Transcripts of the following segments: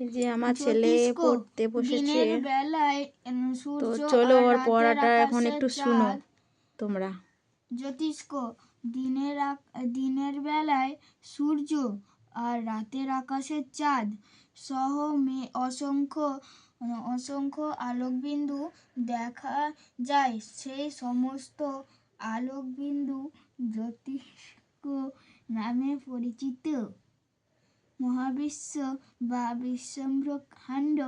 যে আমার ছেলে পড়তে বসেছে। তো চলো আর ওর পড়াটা এখন আকাশের একটু শুনো চাঁদ তোমরা। জ্যোতিষ্ক দিনের দিনের বেলায় সূর্য আর রাতের আকাশের চাঁদ সহ মে অসংখ্য অসংখ্য আলোকবিন্দু দেখা যায়। সেই সমস্ত আলোকবিন্দু জ্যোতিষ্ক নামে পরিচিত। মহাবিশ্ব বা বিশ্বব্রহ্মাণ্ড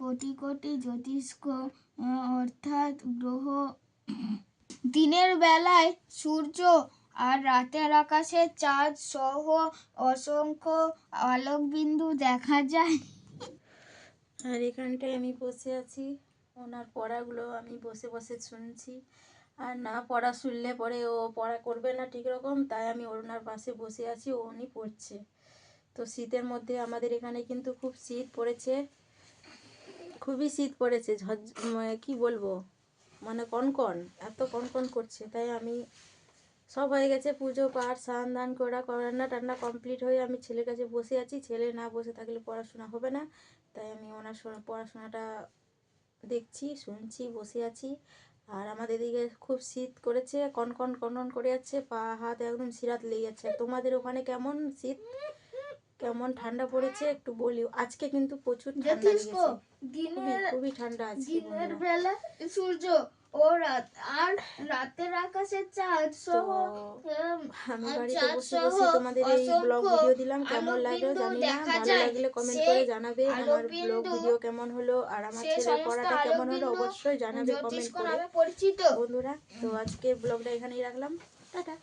কোটি কোটি জ্যোতিষ্ক অর্থাৎ গ্রহ। দিনের বেলায় সূর্য আর রাতের আকাশে চাঁদ সহ অসংখ্য আলোকবিন্দু দেখা যায়। আর এখানটায় আমি বসে আছি। ওনার পড়াগুলো আমি বসে বসে শুনছি। আর না পড়া শুনলে পরে ও পড়া করবে না ঠিক রকম, তাই আমি ওনার পাশে বসে আছি ও উনি পড়ছে। তো শীতের মধ্যে আমাদের এখানে কিন্তু খুব শীত পড়েছে, খুবই শীত পড়েছে ঝঝ মানে কি বলব মানে কনকন, এত কনকন করছে, তাই আমি সব হয়ে গেছে, পুজো পাঠ, স্নান দান করা, রান্না টান্না কমপ্লিট হয়ে আমি ছেলের কাছে বসে আছি, ছেলে না বসে থাকলে পড়াশোনা হবে না, তাই আমি ওনার পড়াশোনাটা দেখছি, শুনছি, বসে আছি আর আমাদের এদিকে খুব শীত করেছে কন কন কনকন করে যাচ্ছে পা হাত একদম সিরাত লেগে যাচ্ছে। তোমাদের ওখানে কেমন শীত? কেমন ঠান্ডা পড়েছে? একটু বলিও। আজকে কিন্তু প্রচুর ঠান্ডা লেগেছে। খুবই ঠান্ডা আজকে দিনের বেলা সূর্য ও রাত আর রাতের আকাশে চাঁদ সহ আমি বাড়িতে বসে বসে তোমাদের এই ব্লগ ভিডিও দিলাম। কেমন লাগল জানি না ভালো লাগলে কমেন্ট করে জানাবে। আমার ব্লগ ভিডিও কেমন হলো আর আমার ছেলের পড়াটা কেমন হলো অবশ্যই জানাবে কমেন্ট করে। পরিচিত। বন্ধুরা তো আজকে ব্লগটা এখানেই রাখলাম। টাটা।